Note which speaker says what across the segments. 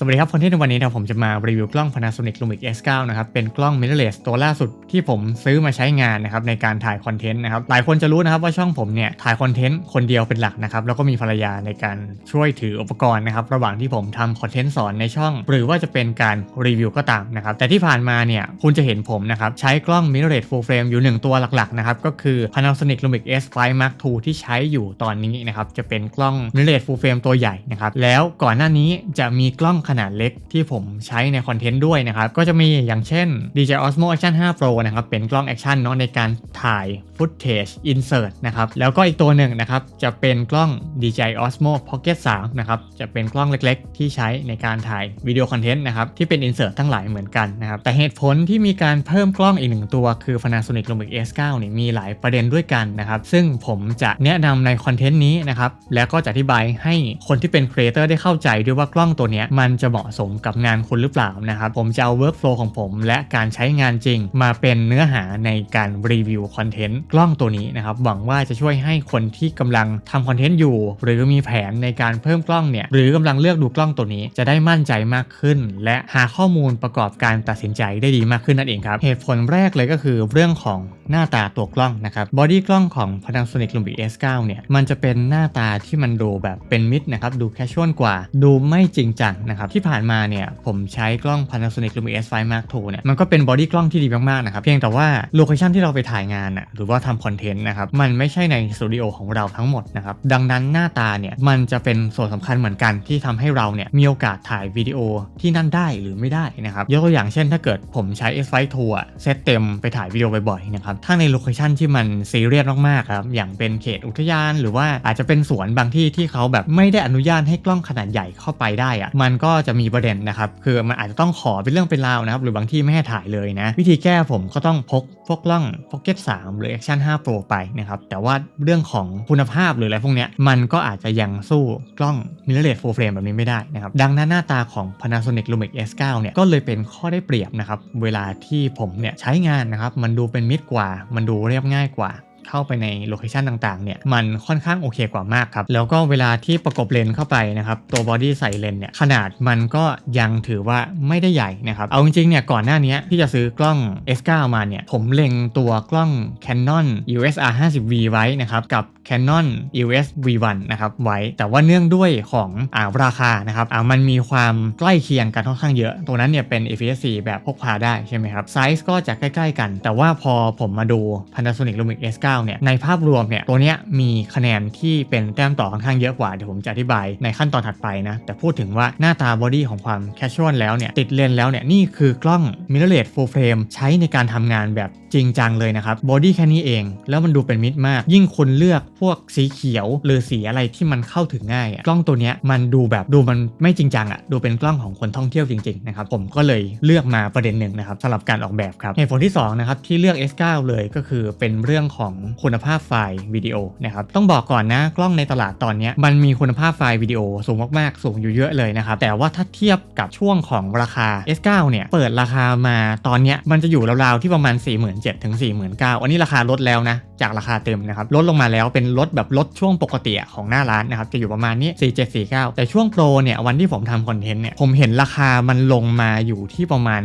Speaker 1: สวัสดีครับคนที่ในวันนี้นะผมจะมารีวิวกล้อง Panasonic Lumix S9 นะครับเป็นกล้อง mirrorless ตัวล่าสุดที่ผมซื้อมาใช้งานนะครับในการถ่ายคอนเทนต์นะครับหลายคนจะรู้นะครับว่าช่องผมเนี่ยถ่ายคอนเทนต์คนเดียวเป็นหลักนะครับแล้วก็มีภรรยาในการช่วยถืออุปกรณ์นะครับระหว่างที่ผมทำคอนเทนต์สอนในช่อง หรือว่าจะเป็นการรีวิวก็ตามนะครับแต่ที่ผ่านมาเนี่ยคุณจะเห็นผมนะครับใช้กล้อง mirrorless full frame อยู่หนึ่งตัวหลักๆนะครับก็คือ Panasonic Lumix S5 Mark II ที่ใช้อยู่ตอนนี้นะครับจะเป็นกล้อง mirrorless full frame ตัวใหญ่นะครับแล้วก่อนหน้านี้จะมีกล้องขนาดเล็กที่ผมใช้ในคอนเทนต์ด้วยนะครับ ก็จะมีอย่างเช่น DJI Osmo Action 5 Pro นะครับ เป็นกล้องแอคชั่นเนาะในการถ่าย Footage Insert นะครับ แล้วก็อีกตัวหนึ่งนะครับ จะเป็นกล้อง DJI Osmo Pocket 3 นะครับ จะเป็นกล้องเล็กๆ ที่ใช้ในการถ่ายวิดีโอคอนเทนต์นะครับ ที่เป็น Insert ทั้งหลายเหมือนกันนะครับ แต่เหตุผลที่มีการเพิ่มกล้องอีกหนึ่งตัวคือ Panasonic Lumix S9 เนี่ยมีหลายประเด็นด้วยกันนะครับ ซึ่งผมจะแนะนำในคอนเทนต์นี้นะครับ แล้วก็จะอธิบายให้คนที่เป็นครีเอเตอร์ได้เข้าใจด้วยว่ากล้องตัวนี้มันจะเหมาะสมกับงานคุณหรือเปล่านะครับผมจะเอา workflow ของผม และการใช้งานจริง มาเป็นเนื้อหาในการรีวิวคอนเทนต์กล้องตัวนี้นะครับหวังว่าจะช่วยให้คนที่กำลังทำคอนเทนต์อยู่ หรือมีแผนในการเพิ่มกล้องเนี่ยหรือกำลังเลือกดูกล้องตัวนี้ จะได้มั่นใจมากขึ้น และหาข้อมูลประกอบการตัดสินใจได้ดีมากขึ้นนั่นเองครับเหตุผลแรกเลยก็คือเรื่องของหน้าตาตัวกล้องนะครับบอดี้กล้องของ Panasonic Lumix S9 เนี่ยมันจะเป็นหน้าตาที่มันดูแบบเป็นมิดนะครับดูแคชชวลกว่า ดูไม่จริงจังนะครับที่ผ่านมาเนี่ยผมใช้กล้อง Panasonic Lumix S5 Mark II เนี่ยมันก็เป็นบอดี้กล้องที่ดีมากๆนะครับเพียงแต่ว่าโลเคชันที่เราไปถ่ายงานอะหรือว่าทำคอนเทนต์นะครับมันไม่ใช่ในสตูดิโอของเราทั้งหมดนะครับดังนั้นหน้าตาเนี่ยมันจะเป็นส่วนสำคัญเหมือนกันที่ทำให้เราเนี่ยมีโอกาสถ่ายวิดีโอที่นั่นได้หรือไม่ได้นะครับยกตัวอย่างเช่นถ้าเกิดผมใช้ S5 Tour เซตเต็มไปถ่ายวิดีโอบ่อยๆนะครับถ้าในโลเคชันที่มันซีเรียสมากๆครับอย่างเป็นเขตอุทยาน หรือว่าอาจจะเป็นสวนบางที่ที่เขาแบบไม่ได้อนุญาตให้กล้องขนาดใหญ่เข้าไปได้อะมันก็จะมีประเด็นนะครับคือมันอาจจะต้องขอเป็นเรื่องเป็นราวนะครับหรือบางที่ไม่ให้ถ่ายเลยนะ วิธีแก้ผมก็ต้องพกพกกล้อง Pocket 3 หรือ Action 5 Pro ไปนะครับแต่ว่าเรื่องของคุณภาพหรืออะไรพวกเนี้ยมันก็อาจจะยังสู้กล้อง mirrorless full frame แบบนี้ไม่ได้นะครับดังนั้นหน้าตาของ Panasonic Lumix S9 เนี่ยก็เลยเป็นข้อได้เปรียบนะครับเวลาที่ผมเนี่ยใช้งานนะครับมันดูเป็นมิตรกว่า มันดูเรียบง่ายกว่า เข้าไปในโลเคชันต่างๆเนี่ยมันค่อนข้างโอเคกว่ามากครับ แล้วก็เวลาที่ประกบเลนส์เข้าไปนะครับตัวบอดี้ใส่เลนส์เนี่ยขนาดมันก็ยังถือว่าไม่ได้ใหญ่นะครับเอาจริงๆเนี่ยก่อนหน้านี้ที่จะซื้อกล้อง S9 มาเนี่ยผมเล็งตัวกล้อง Canon USR50V ไว้นะครับกับ Canon EOS V1 นะครับไว้ แต่ว่าเนื่องด้วยของอ่าราคานะครับอ่ามันมีความใกล้เคียงกันค่อนข้างเยอะ ตัวนั้นเนี่ยเป็น APS-C แบบพกพาได้ใช่ไหมครับไซส์ก็จะใกล้ๆกัน แต่ว่าพอผมมาดู Panasonic Lumix S9 เนี่ยในภาพรวมเนี่ยตัวเนี้ยมีคะแนนที่เป็นแต้มต่อค่อนข้างเยอะกว่า เดี๋ยวผมจะอธิบายในขั้นตอนถัดไปนะ แต่พูดถึงว่าหน้าตาบอดี้ของความแคชชวลแล้วเนี่ยติดเลนส์แล้วเนี่ยนี่คือกล้อง mirrorless full frame ใช้ในการทำงานแบบจริงจังเลยนะครับบอดี้แค่นี้เอง แล้วมันดูเป็นมิตรมาก ยิ่งคุณเลือกพวกสีเขียวหรือสีอะไรที่มันเข้าถึงง่ายอะกล้องตัวเนี้ยมันดูแบบดูมันไม่จริงจังอะดูเป็นกล้องของคนท่องเที่ยวจริงๆนะครับผมก็เลยเลือกมาประเด็นหนึ่งนะครับสำหรับการออกแบบครับเหตุผลที่สองนะครับที่เลือก S9 เลยก็คือเป็นเรื่องของคุณภาพไฟล์วิดีโอนะครับต้องบอกก่อนนะกล้องในตลาดตอนนี้มันมีคุณภาพไฟล์วิดีโอสูงมากๆ สูงอยู่เยอะเลยนะครับแต่ว่าถ้าเทียบกับช่วงของราคา S9 เนี่ยเปิดราคามาตอนนี้มันจะอยู่ราวๆที่ประมาณ 47,000ถึง49,000อันนี้ราคาลดแล้วนะจากราคาเต็มนะครับลดลงมาแล้วเป็นลดแบบลดช่วงปกติของหน้าร้านนะครับจะอยู่ประมาณนี้4749 แต่ช่วงโปรเนี่ยวันที่ผมทำคอนเทนต์เนี่ยผมเห็นราคามันลงมาอยู่ที่ประมาณ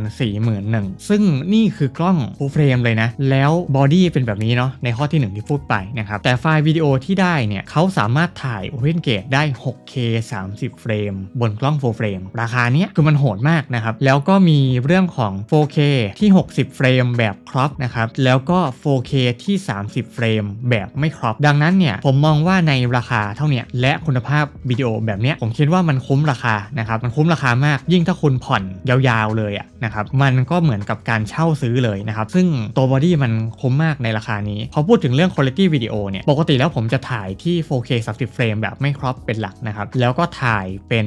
Speaker 1: 41,000ซึ่งนี่คือกล้อง full frame เลยนะ แล้วบอดี้เป็นแบบนี้เนาะในข้อที่ 1 ที่พูดไปนะครับ แต่ไฟล์วิดีโอที่ได้เนี่ยเขาสามารถถ่าย Open Gate ได้ 6K 30 เฟรม บนกล้อง full frame ราคาเนี้ยคือมันโหดมากนะครับ แล้วก็มีเรื่องของ 4K ที่ 60 เฟรมแบบครอปนะครับ แล้วก็ 4K ที่ 30 เฟรมแบบไม่ครอปดังนั้นเนี่ยผมมองว่าในราคาเท่าเนี้ยและคุณภาพวิดีโอแบบเนี้ยผมคิดว่ามันคุ้มราคานะครับมันคุ้มราคามากยิ่งถ้าคุณผ่อนยาวๆเลยอะนะครับมันก็เหมือนกับการเช่าซื้อเลยนะครับซึ่งตัวบอดี้มันคุ้มมากในราคานี้พอพูดถึงเรื่องคุณภาพวิดีโอเนี่ยปกติแล้วผมจะถ่ายที่ 4K 30เฟรมแบบไม่ครอปเป็นหลักนะครับแล้วก็ถ่ายเป็น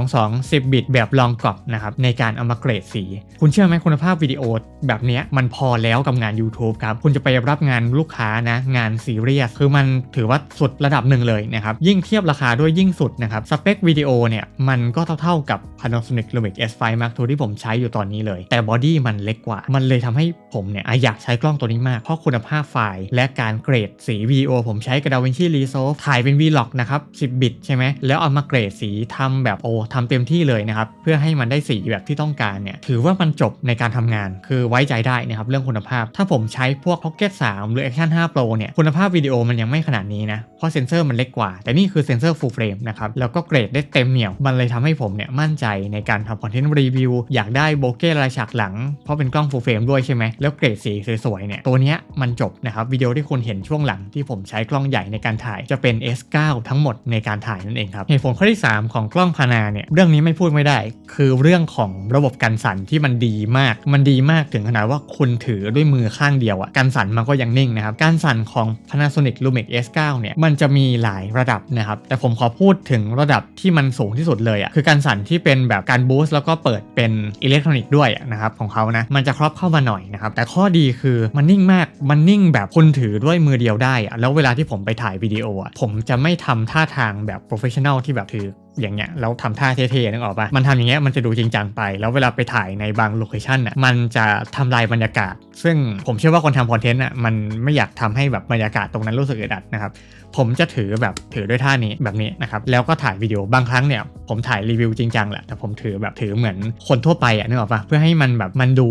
Speaker 1: 422 10 บิตแบบลองกรอบนะครับในการเอามาเกรดสี คุณเชื่อไหมคุณภาพวิดีโอแบบเนี้ยมันพอแล้วกับงาน YouTube ครับคุณจะไปรับงานลูกค้านะงานซีเรียสคือมันถือว่าสุดระดับหนึ่งเลยนะครับ ยิ่งเทียบราคาด้วยยิ่งสุดนะครับ สเปควิดีโอเนี่ย มันก็เท่าๆกับ Panasonic Lumix S5 Mark II ที่ผมใช้อยู่ตอนนี้เลย แต่บอดี้มันเล็กกว่า มันเลยทำให้ผมเนี่ยอยากใช้กล้องตัวนี้มาก เพราะคุณภาพไฟล์ และการเกรดสีวิดีโอผมใช้กับ DaVinci Resolve ถ่ายเป็น Vlog นะครับ 10 บิตใช่ไหม แล้วเอามาเกรดสีทำแบบโอ้ทำเต็มที่เลยนะครับ เพื่อให้มันได้สีแบบที่ต้องการเนี่ย ถือว่ามันจบในการทำงาน คือไว้ใจได้นะครับเรื่องคุณภาพ ถ้าผมใช้พวก Pocket 3 หรือ Action 5 Pro เนี่ย คุณภาพวิดีโอมันยังไม่ขนาดนี้นะ เพราะเซนเซอร์มันเล็กกว่า แต่นี่คือเซนเซอร์ full frame นะครับ แล้วก็เกรดได้เต็มเหนียว มันเลยทำให้ผมเนี่ยมั่นใจในการทำคอนเทนต์รีวิว อยากได้โบเก้รายฉากหลัง เพราะเป็นกล้อง full frame ด้วยใช่ไหม แล้วเกรดสีสวยๆเนี่ย ตัวเนี้ยมันจบนะครับ วิดีโอที่คุณเห็นช่วงหลังที่ผมใช้กล้องใหญ่ในการถ่ายจะเป็น S9 ทั้งหมดในการถ่ายนั่นเองครับ เหตุผลข้อที่ 3 ของกล้องพานาเนี่ย เรื่องนี้ไม่พูดไม่ได้ คือเรื่องของระบบกันสั่นที่มันดีมาก มันดีมากถึงขนาดว่าคุณถือด้วยมือข้างเดียวอะกันสั่นมันก็ยังนิ่งนะครับ การสั่นของ Panasonic Lumix S9 เนี่ยมันจะมีหลายระดับนะครับ แต่ผมขอพูดถึงระดับที่มันสูงที่สุดเลยอะคือการสั่นที่เป็นแบบการบูสต์แล้วก็เปิดเป็นอิเล็กทรอนิกส์ด้วยนะครับของเขานะมันจะครอบเข้ามาหน่อยนะครับแต่ข้อดีคือมันนิ่งมากมันนิ่งแบบคนถือด้วยมือเดียวได้อะแล้วเวลาที่ผมไปถ่ายวิดีโออะผมจะไม่ทำท่าทางแบบโปรเฟชชั่นอลที่แบบถือ อย่างเงี้ยแล้วทำท่าเท่ๆนึกออกปะมันทำอย่างเงี้ยมันจะดูจริงจังไป แล้วเวลาไปถ่ายในบางโลเคชันอะมันจะทำลายบรรยากาศ ซึ่งผมเชื่อว่าคนทำคอนเทนต์อะมันไม่อยากทำให้แบบบรรยากาศตรงนั้นรู้สึกอึดอัดนะครับผมจะถือแบบถือด้วยท่านี้แบบนี้นะครับแล้วก็ถ่ายวิดีโอบางครั้งเนี่ยผมถ่ายรีวิวจริงจังแหละแต่ผมถือแบบถือเหมือนคนทั่วไปอะนึกออกปะเพื่อให้มันแบบมันดู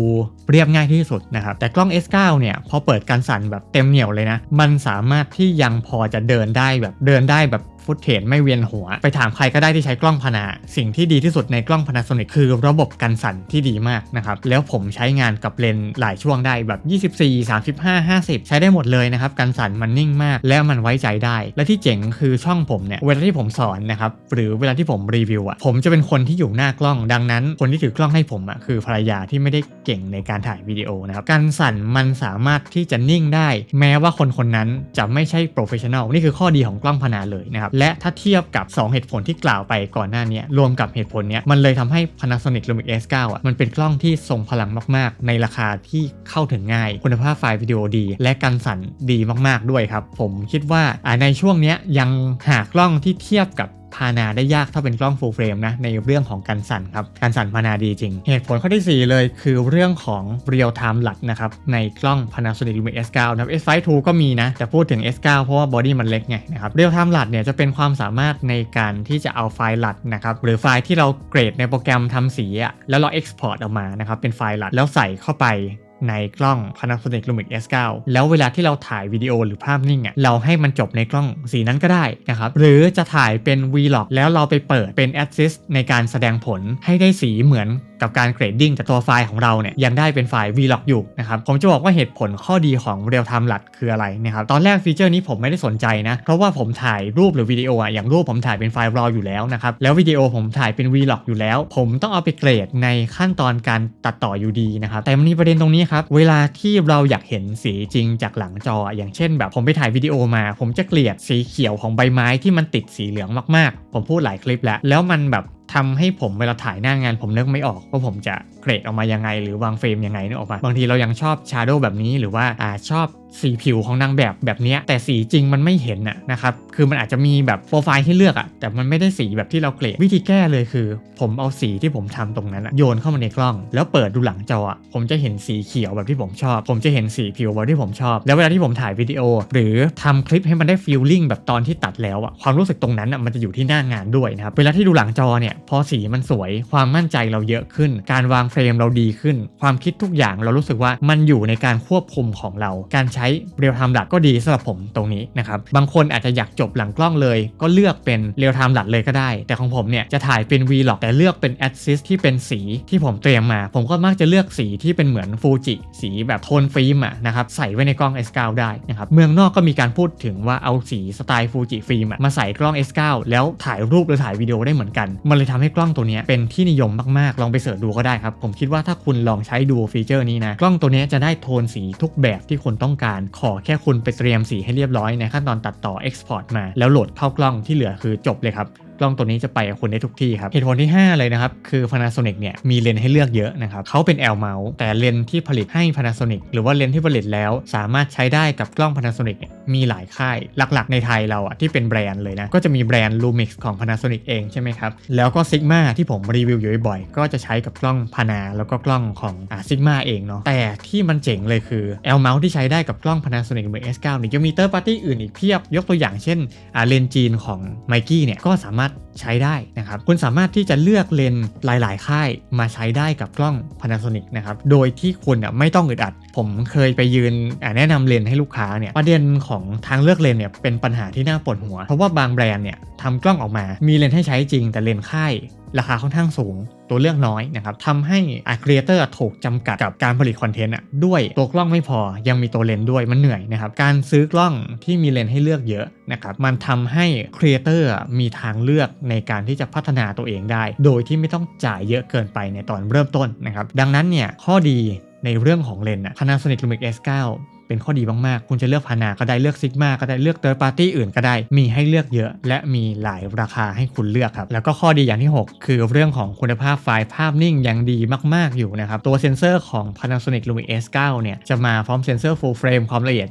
Speaker 1: เรียบง่ายที่สุดนะครับแต่กล้อง S9 เนี่ยพอเปิดการสั่นแบบเต็มเหนียวเลยนะมันสามารถที่ยังพอจะเดินได้แบบเดินได้แบบ ฟุตเทจไม่เวียนหัว ไปถามใครก็ได้ที่ใช้กล้องพนาสิ่งที่ดีที่สุดในกล้อง Panasonic คือระบบกันสั่นที่ดีมากนะครับแล้วผมใช้งานกับเลนหลายช่วงได้แบบ 24 35 50 ใช้ได้หมดเลยนะครับกันสั่นมันนิ่งมาก และมันไว้ใจได้ และที่เจ๋งคือช่องผมเนี่ยเวลาที่ผมสอนนะครับหรือเวลาที่ผมรีวิวอะผมจะเป็นคนที่อยู่หน้ากล้องดังนั้น คนที่ถือกล้องให้ผมอะคือภรรยาที่ไม่ได้เก่งในการถ่ายวิดีโอนะครับการสั่นมันสามารถที่จะนิ่งได้ แม้ว่าคนคนนั้นจะไม่ใช่โปรเฟชชั่นอลนี่คือข้อดีของกล้องพนาเลยนะครับและถ้าเทียบกับ 2 เหตุผลที่กล่าวไปก่อนหน้านี้รวมกับเหตุผลเนี้ยมันเลยทำให้ Panasonic Lumix S9 อะมันเป็นกล้องที่ทรงพลังมาก ๆ ในราคาที่เข้าถึงง่าย คุณภาพไฟล์วิดีโอดี และกันสั่นดีมาก ๆ ด้วยครับ ผมคิดว่าอ่าในช่วงเนี้ยยังหากล้องที่เทียบกับ พานาได้ยากถ้าเป็นกล้อง full frame นะในเรื่องของการสั่นครับการสั่นพานาดีจริง เหตุผลข้อที่ 4 เลยคือเรื่องของ real time หลัดนะครับในกล้อง Panasonic Lumix S9 นะครับ S5 II ก็มีนะแต่พูดถึง S9 เพราะว่าบอดี้มันเล็กไงนะครับ real time หลัดเนี่ยจะเป็นความสามารถในการที่จะเอาไฟล์หลัดนะครับหรือไฟล์ที่เราเกรดในโปรแกรมทำสีอะแล้วเรา export ออกมานะครับเป็นไฟล์หลัดแล้วใส่เข้าไป ในกล้อง Panasonic Lumix S9 แล้วเวลาที่เราถ่ายวิดีโอหรือภาพนิ่งอะเราให้มันจบในกล้องสีนั้นก็ได้นะครับหรือจะถ่ายเป็น Vlog แล้วเราไปเปิดเป็น Assist ในการแสดงผลให้ได้สีเหมือนกับการเกรดดิ้งแต่ตัวไฟล์ของเราเนี่ยยังได้เป็นไฟล์ Vlog อยู่นะครับผมจะบอกว่าเหตุผลข้อดีของ Real Time LUT คืออะไรนะครับตอนแรกฟีเจอร์นี้ผมไม่ได้สนใจนะ เพราะว่าผมถ่ายรูปหรือวิดีโออะอย่างรูปผมถ่ายเป็นไฟล์ RAW อยู่แล้วนะครับแล้ววิดีโอผมถ่ายเป็น Vlog อยู่แล้ว ผมต้องเอาไปเกรดในขั้นตอนการตัดต่ออยู่ดีนะครับแต่มันมีประเด็นตรงนี้ครับเวลาที่เราอยากเห็นสีจริงจากหลังจอ อย่างเช่น แบบผมไปถ่ายวิดีโอมา ผมจะเกลียดสีเขียวของใบไม้ที่มันติดสีเหลืองมากๆ ผมพูดหลายคลิปแล้ว แล้วมันแบบ ทำให้ผมเวลาถ่ายหน้างานผมนึกไม่ออกว่าผมจะ เกรดออกมายังไง หรือวางเฟรมยังไงนึกออกปะบางทีเรายังชอบชาร์โดแบบนี้หรือว่าอ่าชอบสีผิวของนางแบบแบบนี้แต่สีจริงมันไม่เห็นอะนะครับคือมันอาจจะมีแบบโปรไฟล์ให้เลือกอะแต่มันไม่ได้สีแบบที่เราเกรดวิธีแก้เลยคือ ผมเอาสีที่ผมทำตรงนั้นโยนเข้ามาในกล้อง แล้วเปิดดูหลังจออะผมจะเห็นสีเขียวแบบที่ผมชอบ ผมจะเห็นสีผิวแบบที่ผมชอบ แล้วเวลาที่ผมถ่ายวิดีโอ หรือทำคลิปให้มันได้ฟีลลิ่งแบบตอนที่ตัดแล้วอะความรู้สึกตรงนั้นอะมันจะอยู่ที่หน้างานด้วยนะครับเวลาที่ดูหลังจอเนี่ยพอสีมันสวยความมั่นใจเราเยอะขึ้น การวางเฟรมเราดีขึ้น ความคิดทุกอย่างเรารู้สึกว่ามันอยู่ในการควบคุมของเรา การใช้เรียลไทม์หลักก็ดีสำหรับผมตรงนี้นะครับ บางคนอาจจะอยากจบหลังกล้องเลย ก็เลือกเป็นเรียลไทม์หลักเลยก็ได้ แต่ของผมเนี่ยจะถ่ายเป็น Vlog แต่เลือกเป็น Assist ที่เป็นสีที่ผมเตรียมมา ผมก็มักจะเลือกสีที่เป็นเหมือนฟูจิสีแบบโทนฟิล์มอะนะครับใส่ไว้ในกล้อง S9 ได้นะครับเมืองนอกก็มีการพูดถึงว่าเอาสีสไตล์ฟูจิฟิล์มมาใส่กล้อง S9 แล้วถ่ายรูปหรือถ่ายวิดีโอได้เหมือนกัน มันเลยทำให้กล้องตัวนี้เป็นที่นิยมมากๆ ลองไปเสิร์ชดูก็ได้ครับผมคิดว่าถ้าคุณลองใช้ดูฟีเจอร์นี้นะ กล้องตัวนี้จะได้โทนสีทุกแบบที่คุณต้องการ ขอแค่คุณไปเตรียมสีให้เรียบร้อยในขั้นตอนตัดต่อ Export มา แล้วโหลดเข้ากล้องที่เหลือคือจบเลยครับ กล้องตัวนี้จะไปกับคุณได้ทุกที่ครับ เหตุผลที่ 5 เลยนะครับ คือ Panasonic เนี่ยมีเลนส์ให้เลือกเยอะนะครับเขาเป็น L mount แต่เลนส์ที่ผลิตให้ Panasonic หรือว่าเลนส์ที่ผลิตแล้ว สามารถใช้ได้กับกล้อง Panasonic เนี่ยมีหลายค่ายหลักๆ ในไทยเราอะที่เป็นแบรนด์เลยนะก็จะมีแบรนด์ Lumix ของ Panasonic เองใช่ไหมครับแล้วก็ Sigma ที่ผมรีวิวอยู่บ่อยๆก็จะใช้กับกล้องพานาแล้วก็กล้องของอ่า Sigma เองเนาะแต่ที่มันเจ๋งเลยคือ L mount ที่ใช้ได้กับกล้อง Panasonic เหมือน S9 เนี่ยยังมี third party อื่นอีกเพียบยกตัวอย่างเช่นอ่าเลนส์จีนของ m i กี้เนี่ยก็สามารถใช้ได้นะครับ คุณสามารถที่จะเลือกเลนส์หลาย ๆ ค่ายมาใช้ได้กับกล้อง Panasonic นะครับ โดยที่คุณอะไม่ต้องอึดอัด ผมเคยไปยืนแนะนำเลนส์ให้ลูกค้าเนี่ย ประเด็นของทางเลือกเลนส์เนี่ยเป็นปัญหาที่น่าปวดหัว เพราะว่าบางแบรนด์เนี่ยทำกล้องออกมา มีเลนส์ให้ใช้จริงแต่เลนส์ค่าย ราคาค่อนข้างสูงตัวเลือกน้อยนะครับทำให้อาครีเอเตอร์ถูกจำกัดกับการผลิตคอนเทนต์อะด้วยตัวกล้องไม่พอยังมีตัวเลนส์ด้วยมันเหนื่อยนะครับการซื้อกล้องที่มีเลนส์ให้เลือกเยอะนะครับมันทำให้ครีเอเตอร์มีทางเลือกในการที่จะพัฒนาตัวเองได้ โดยที่ไม่ต้องจ่ายเยอะเกินไปในตอนเริ่มต้นนะครับดังนั้นเนี่ยข้อดีในเรื่องของเลนส์ Panasonic Lumix S9 เป็นข้อดีมากๆ คุณจะเลือกพานาก็ได้เลือกซิกมาก็ได้เลือกเตอร์ปาร์ตี้อื่นก็ได้ มีให้เลือกเยอะ และมีหลายราคาให้คุณเลือกครับ แล้วก็ข้อดีอย่างที่ 6 คือเรื่องของคุณภาพไฟล์ภาพนิ่งยังดีมากๆอยู่นะครับ ตัวเซ็นเซอร์ของ Panasonic Lumix S9 เนี่ยจะมาพร้อมเซ็นเซอร์ full frame ความละเอียด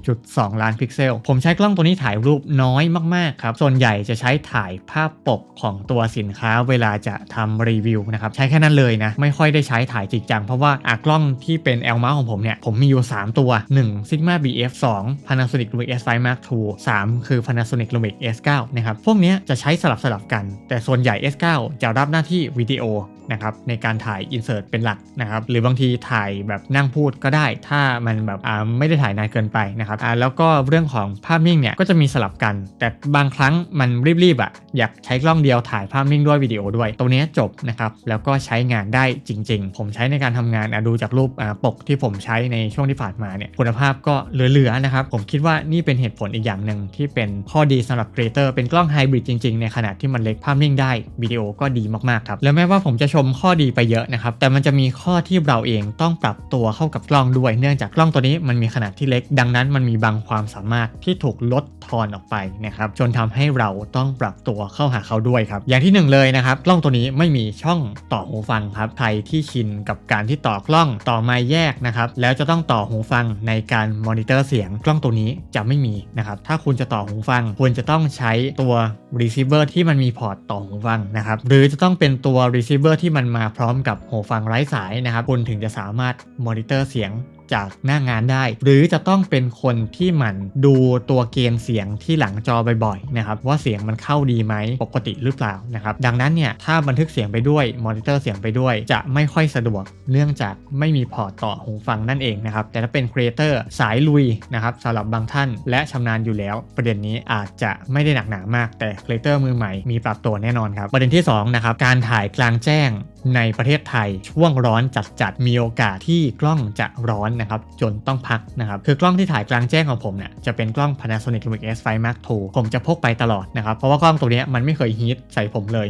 Speaker 1: 24.2 ล้านพิกเซล ผมใช้กล้องตัวนี้ถ่ายรูปน้อยมากๆครับ ส่วนใหญ่จะใช้ถ่ายภาพปกของตัวสินค้าเวลาจะทำรีวิวนะครับ ใช้แค่นั้นเลยนะ ไม่ค่อยได้ใช้ถ่ายจริงจัง เพราะว่าอะกล้องที่เป็น L mount ของผมเนี่ย ผมมีอยู่ 3 ตัว1 Sigma BF 2 Panasonic Lumix S5 Mark II 3 คือ Panasonic Lumix S9 นะครับ พวกนี้จะใช้สลับสลับกัน แต่ส่วนใหญ่ S9 จะรับหน้าที่วิดีโอ นะครับในการถ่ายอินเสิร์ตเป็นหลักนะครับหรือบางทีถ่ายแบบนั่งพูดก็ได้ ถ้ามันแบบไม่ได้ถ่ายนานเกินไปนะครับแล้วก็เรื่องของภาพนิ่งเนี่ยก็จะมีสลับกัน แต่บางครั้งมันรีบๆอะอยากใช้กล้องเดียวถ่ายภาพนิ่งด้วยวิดีโอด้วย ตรงนี้จบนะครับแล้วก็ใช้งานได้จริง ๆ ผมใช้ในการทำงานดูจากรูปปกที่ผมใช้ในช่วงที่ผ่านมาเนี่ยคุณภาพก็เหลือๆนะครับผมคิดว่านี่เป็นเหตุผลอีกอย่างหนึ่งที่เป็นข้อดีสำหรับครีเอเตอร์เป็นกล้องไฮบริดจริงๆ ในขนาดที่มันเล็กภาพนิ่งได้วิดีโอก็ดีมากๆครับแล้วแม้ว่าผมจะชมข้อดีไปเยอะนะครับ แต่มันจะมีข้อที่เราเองต้องปรับตัวเข้ากับกล้องด้วย เนื่องจากกล้องตัวนี้มันมีขนาดที่เล็ก ดังนั้นมันมีบางความสามารถที่ถูกลดทอนออกไปนะครับจนทำให้เราต้องปรับตัวเข้าหาเขาด้วยครับ อย่างที่หนึ่งเลยนะครับกล้องตัวนี้ไม่มีช่องต่อหูฟังครับใครที่ชินกับการที่ต่อกล้องต่อไม้แยกนะครับแล้วจะต้องต่อหูฟังในการมอนิเตอร์เสียงกล้องตัวนี้จะไม่มีนะครับถ้าคุณจะต่อหูฟังควรจะต้องใช้ตัว receiver ที่มันมีพอร์ตต่อหูฟังนะครับหรือจะต้องเป็นตัว receiver ที่ที่มันมาพร้อมกับหูฟังไร้สายนะครับคุณถึงจะสามารถมอนิเตอร์เสียง จากหน้างานได้ หรือจะต้องเป็นคนที่หมันดูตัวเกณฑ์เสียงที่หลังจอบ่อยๆนะครับว่าเสียงมันเข้าดีไหมปกติหรือเปล่านะครับดังนั้นเนี่ยถ้าบันทึกเสียงไปด้วยมอนิเตอร์เสียงไปด้วย จะไม่ค่อยสะดวกเนื่องจากไม่มีพอร์ตต่อหูฟังนั่นเองนะครับแต่ถ้าเป็นครีเอเตอร์สายลุยนะครับสำหรับบางท่านและชำนาญอยู่แล้ว ประเด็นนี้อาจจะไม่ได้หนักหนามากแต่ครีเอเตอร์มือใหม่มีปรับตัวแน่นอนครับประเด็นที่สองนะครับการถ่ายกลางแจ้งในประเทศไทยช่วงร้อนจัดๆมีโอกาสที่กล้องจะร้อนนะครับจนต้องพักนะครับคือกล้องที่ถ่ายกลางแจ้งของผมเนี่ยจะเป็นกล้อง Panasonic Lumix S5 Mark II ผมจะพกไปตลอดนะครับเพราะว่ากล้องตัวนี้มันไม่เคยฮีทใส่ผมเลย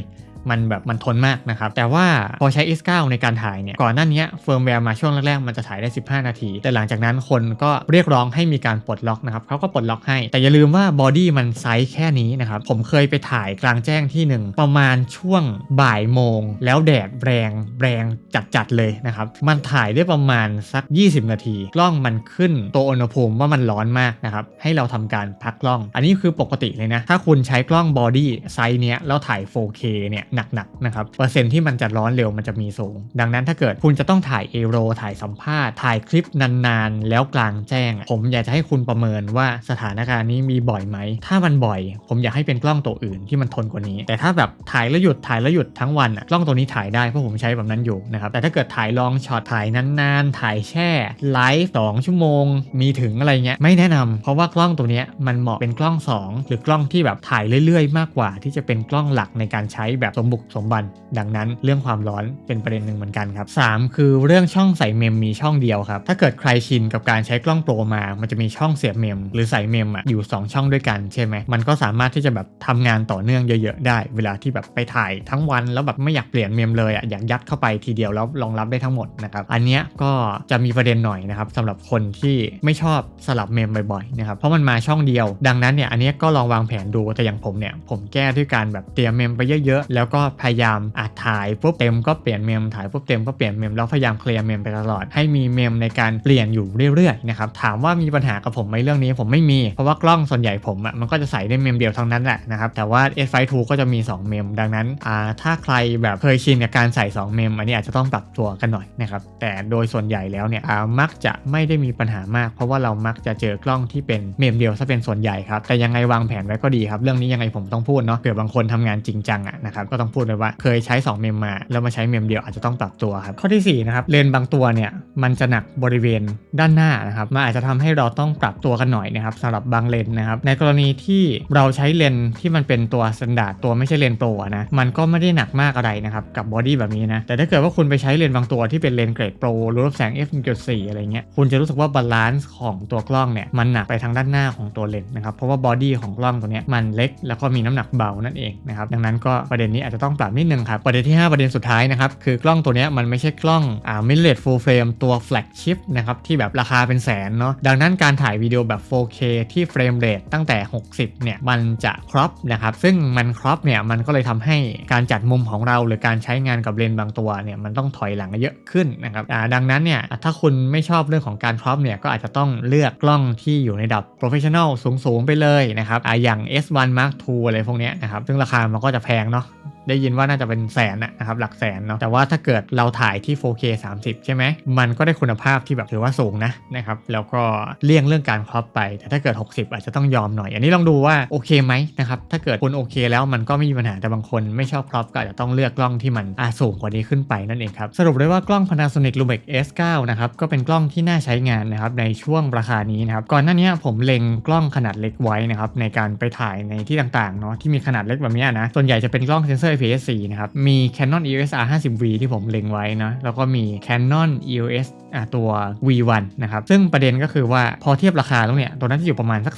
Speaker 1: มันแบบมันทนมากนะครับ แต่ว่าพอใช้ S9 ในการถ่ายเนี่ย ก่อนหน้านี้เฟิร์มแวร์มาช่วงแรกๆ มันจะถ่ายได้ 15 นาที แต่หลังจากนั้นคนก็เรียกร้องให้มีการปลดล็อกนะครับเขาก็ปลดล็อกให้ แต่อย่าลืมว่าบอดี้มันไซส์แค่นี้นะครับ ผมเคยไปถ่ายกลางแจ้งที่หนึ่งประมาณช่วงบ่ายโมง แล้วแดดแรงแรงจัดๆเลยนะครับ มันถ่ายได้ประมาณสัก 20 นาที กล้องมันขึ้นตัวอุณหภูมิว่ามันร้อนมากนะครับ ให้เราทำการพักกล้อง อันนี้คือปกติเลยนะ ถ้าคุณใช้กล้องบอดี้ไซส์เนี้ยแล้วถ่าย 4K เนี่ยหนักๆนะครับเปอร์เซ็นที่มันจะร้อนเร็วมันจะมีสูง ดังนั้นถ้าเกิดคุณจะต้องถ่ายเอโรถ่ายสัมภาษณ์ถ่ายคลิปนานๆ แล้วกลางแจ้งอะผมอยากจะให้คุณประเมินว่าสถานการณ์นี้มีบ่อยไหม ถ้ามันบ่อย ผมอยากให้เป็นกล้องตัวอื่นที่มันทนกว่านี้ แต่ถ้าแบบถ่ายแล้วหยุดถ่ายแล้วหยุดทั้งวันอะกล้องตัวนี้ถ่ายได้เพราะผมใช้แบบนั้นอยู่นะครับแต่ถ้าเกิดถ่ายลองช็อตถ่ายนานๆ ถ่ายแช่ไลฟ์สองชั่วโมง มีถึงอะไรเงี้ยไม่แนะนำเพราะว่ากล้องตัวเนี้ยมันเหมาะเป็นกล้อง 2 หรือกล้องที่แบบถ่ายเรื่อยๆ มากกว่า ที่จะเป็นกล้องหลักในการใช้แบบสมบุกสมบันดังนั้นเรื่องความร้อนเป็นประเด็นหนึ่งเหมือนกันครับสามคือเรื่องช่องใส่เมมมีช่องเดียวครับ ถ้าเกิดใครชินกับการใช้กล้องโปรมา มันจะมีช่องเสียบเมม หรือใส่เมมอะอยู่ 2 ช่องด้วยกันใช่ไหมมันก็สามารถที่จะแบบทำงานต่อเนื่องเยอะๆได้ เวลาที่แบบไปถ่ายทั้งวันแล้วแบบไม่อยากเปลี่ยนเมมเลยอะอยากยัดเข้าไปทีเดียวแล้วรองรับได้ทั้งหมดนะครับอันเนี้ยก็จะมีประเด็นหน่อยนะครับสำหรับคนที่ไม่ชอบสลับเมมบ่อยๆนะครับเพราะมันมาช่องเดียว ดังนั้นเนี่ยอันเนี้ยก็ลองวางแผนดูแต่อย่างผมเนี่ยผมแก้ด้วยการแบบเตรียมเมมไปเยอะๆแล้วก็พยายามอาจถ่ายปุ๊บเต็มก็เปลี่ยนเมมถ่ายปุ๊บเต็มก็เปลี่ยนเมมแล้วพยายามเคลียร์เมมไปตลอด ให้มีเมมในการเปลี่ยนอยู่เรื่อยๆนะครับถามว่ามีปัญหากับผมไหมเรื่องนี้ผมไม่มีเพราะว่ากล้องส่วนใหญ่ผมอะมันก็จะใส่ได้เมมเดียวทั้งนั้นแหละนะครับแต่ว่า S5 II ก็จะมี 2 เมม ดังนั้นอ่าถ้าใครแบบเคยชินกับการใส่ 2 เมม อันนี้อาจจะต้องปรับตัวกันหน่อยนะครับแต่โดยส่วนใหญ่แล้วเนี่ยอ่ามักจะไม่ได้มีปัญหามาก เพราะว่าเรามักจะเจอกล้องที่เป็นเมมเดียวซะเป็นส่วนใหญ่ครับแต่ยังไงวางแผนไว้ก็ดีครับเรื่องนี้ยังไงผมต้องพูดเนาะเผื่อบางคนทำงานจริงจังอะนะครับก็ต้องพูดเลยว่า เคยใช้ 2 เมมมาแล้วมาใช้เมมเดียวอาจจะต้องปรับตัวครับข้อที่4นะครับเลนบางตัวเนี่ยมันจะหนักบริเวณด้านหน้านะครับมันอาจจะทำให้เราต้องปรับตัวกันหน่อยนะครับสำหรับบางเลนนะครับในกรณีที่เราใช้เลนที่มันเป็นตัวสแตนดาร์ดตัวไม่ใช่เลนโปรนะมันก็ไม่ได้หนักมากอะไรนะครับกับบอดี้แบบนี้นะแต่ถ้าเกิดว่าคุณไปใช้เลนบางตัวที่เป็นเลนเกรดโปรรูปแสง f 1.4อะไรเงี้ยคุณจะรู้สึกว่าบาลานซ์ของตัวกล้องเนี่ยมันหนักไปทางด้านหน้าของตัวเลนนะครับเพราะว่าบอดี้ของกล้องตัวเนี้ยมันเล็กแล้วก็มีน้ำหนักเบานั่นเองนะครับดังนั้นก็ประเด็นนี้อาจจะต้องปรับนิดนึงครับประเด็นที่ 5 ประเด็นสุดท้ายนะครับ คือกล้องตัวนี้มันไม่ใช่กล้องอ่า mirrorless full frame ตัว flagship นะครับที่แบบราคาเป็นแสนเนาะดังนั้นการถ่ายวิดีโอแบบ 4K ที่เฟรมเรทตั้งแต่ 60 เนี่ย มันจะครอปนะครับ ซึ่งมันครอปเนี่ย มันก็เลยทำให้การจัดมุมของเราหรือการใช้งานกับเลนส์บางตัวเนี่ย มันต้องถอยหลังเยอะขึ้นนะครับอ่าดังนั้นเนี่ย ถ้าคุณไม่ชอบเรื่องของการครอปเนี่ย ก็อาจจะต้องเลือกกล้องที่อยู่ในระดับ professional สูงๆ ไปเลยนะครับอ่าอย่าง S1 Mark II อะไรพวกเนี้นะครับ ซึ่งราคามันก็จะแพงเนาะ ได้ยินว่าน่าจะเป็นแสนนะครับหลักแสนเนาะแต่ว่าถ้าเกิดเราถ่ายที่ 4K 30 ใช่ไหมมันก็ได้คุณภาพที่แบบถือว่าสูงนะนะครับแล้วก็เลี่ยงเรื่องการครอปไป แต่ถ้าเกิด 60 อาจจะต้องยอมหน่อย อันนี้ลองดูว่าโอเคไหมนะครับถ้าเกิดคุณโอเค แล้วมันก็ไม่มีปัญหาแต่บางคนไม่ชอบครอปก็อาจจะต้องเลือกกล้องที่มันอาสูงกว่านี้ขึ้นไปนั่นเองครับสรุปได้ว่ากล้อง Panasonic Lumix S9 นะครับก็เป็นกล้องที่น่าใช้งานนะครับในช่วงราคานี้นะครับก่อนหน้านี้ผมเล็งกล้องขนาดเล็กไว้นะครับในการไปถ่ายในที่ต่างๆเนาะที่มีขนาดเล็กแบบนี้นะส่วนใหญ่จะเป็นกล้องเซนเซอร์ APS-C นะครับ มี Canon EOS R50V ที่ผมเล็งไว้นะ แล้วก็มี Canon EOS อะตัว V1 นะครับ ซึ่งประเด็นก็คือว่าพอเทียบราคาแล้วเนี่ย ตัวนั้นจะอยู่ประมาณสัก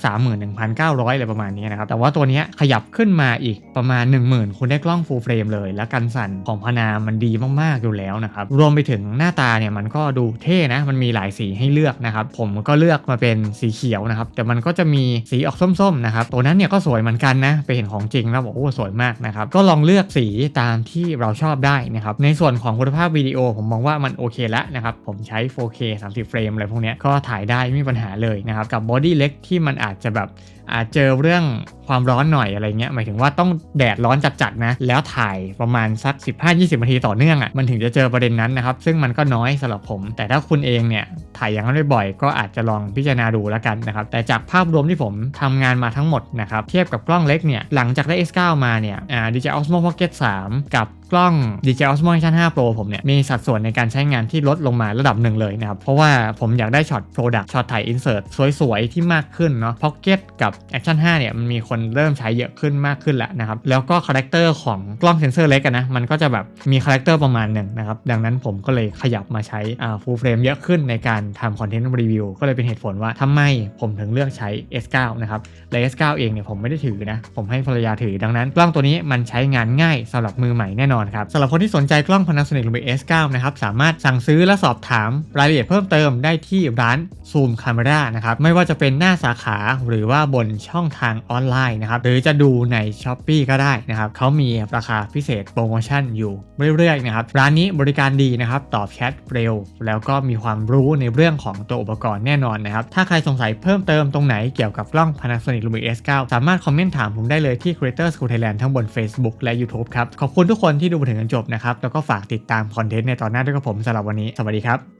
Speaker 1: 31,900อะไรประมาณนี้นะครับ แต่ว่าตัวนี้ขยับขึ้นมาอีกประมาณ 10,000 คุณได้กล้อง full frame เลย และกันสั่นของพนามันดีมากๆอยู่แล้วนะครับ รวมไปถึงหน้าตาเนี่ยมันก็ดูเท่นะ มันมีหลายสีให้เลือกนะครับ ผมก็เลือกมาเป็นสีเขียวนะครับ แต่มันก็จะมีสีออกส้มๆนะครับ ตัวนั้นเนี่ยก็สวยเหมือนกันนะ ไปเห็นของจริงแล้วบอกโอ้สวยมากนะครับ ก็ลองเลือกสีตามที่เราชอบได้นะครับ ในส่วนของคุณภาพวิดีโอผมมองว่ามันโอเคแล้วนะครับ ผมใช้ 4K 30เฟรมอะไรพวกนี้ก็ถ่ายได้ไม่มีปัญหาเลยนะครับ กับบอดี้เล็กที่มันอาจจะแบบ อาจเจอเรื่องความร้อนหน่อยอะไรเงี้ยหมายถึงว่าต้องแดดร้อนจัดๆนะ แล้วถ่ายประมาณสัก 15-20 นาทีต่อเนื่องอะ่ะมันถึงจะเจอประเด็นนั้นนะครับ ซึ่งมันก็น้อยสำหรับผม แต่ถ้าคุณเองเนี่ยถ่ายอย่างนั้นบ่อยๆก็อาจจะลองพิจารณาดูแล้วกันนะครับ แต่จากภาพรวมที่ผมทำงานมาทั้งหมดนะครับ เทียบกับกล้องเล็กเนี่ยหลังจากได้ S9 มาเนี่ยอ่า DJI Osmo Pocket 3 กับ กล้อง DJI Osmo Action 5 Pro ผมเนี่ยมีสัดส่วนในการใช้งานที่ลดลงมาระดับหนึ่งเลยนะครับ เพราะว่าผมอยากได้ช็อต Product ช็อตถ่าย Insert สวยๆ ที่มากขึ้นเนาะ Pocket กับ Action 5 เนี่ยมันมีคนเริ่มใช้เยอะขึ้นมากขึ้นแล้วนะครับ แล้วก็คาแรคเตอร์ของกล้องเซนเซอร์เล็กนะมันก็จะแบบมีคาแรคเตอร์ประมาณหนึ่งนะครับดังนั้นผมก็เลยขยับมาใช้อ่า full frame เยอะขึ้นในการทำคอนเทนต์รีวิวก็เลยเป็นเหตุผลว่าทำไมผมถึงเลือกใช้ S9 นะครับและ S9 เองเนี่ยผมไม่ได้ถือนะผมให้ภรรยาถือดังนั้น กล้องตัวนี้มันใช้งานง่ายสำหรับมือใหม่แน่นอนครับสำหรับคนที่สนใจกล้อง Panasonic Lumix S9 นะครับสามารถสั่งซื้อและสอบถามรายละเอียดเพิ่มเติมได้ที่ร้าน Zoom Camera นะครับไม่ว่าจะเป็นหน้าสาขาหรือว่าบนช่องทางออนไลน์นะครับหรือจะดูใน s h อ p e e ก็ได้นะครับเขามีราคาพิเศษโปรโมชั่นอยู่เรื่อยๆนะครับร้านนี้บริการดีนะครับตอบแชทเร็ว แล้วก็มีความรู้ในเรื่องของตัวอุปกรณ์แน่นอนนะครับถ้าใครสงสัยเพิ่มเติมตรงไหนเกี่ยวกับกล้อง Panasonic Lumix S9 สามารถคอมเมนต์ถามผมได้เลยที่ Creator School Thailand ทั้งบน Facebook และ YouTube ครับขอบคุณทุกคนที่ดูมาถึงจนจบนะครับ แล้วก็ฝากติดตามคอนเทนต์ในตอนหน้าด้วยกับผมสำหรับวันนี้ สวัสดีครับ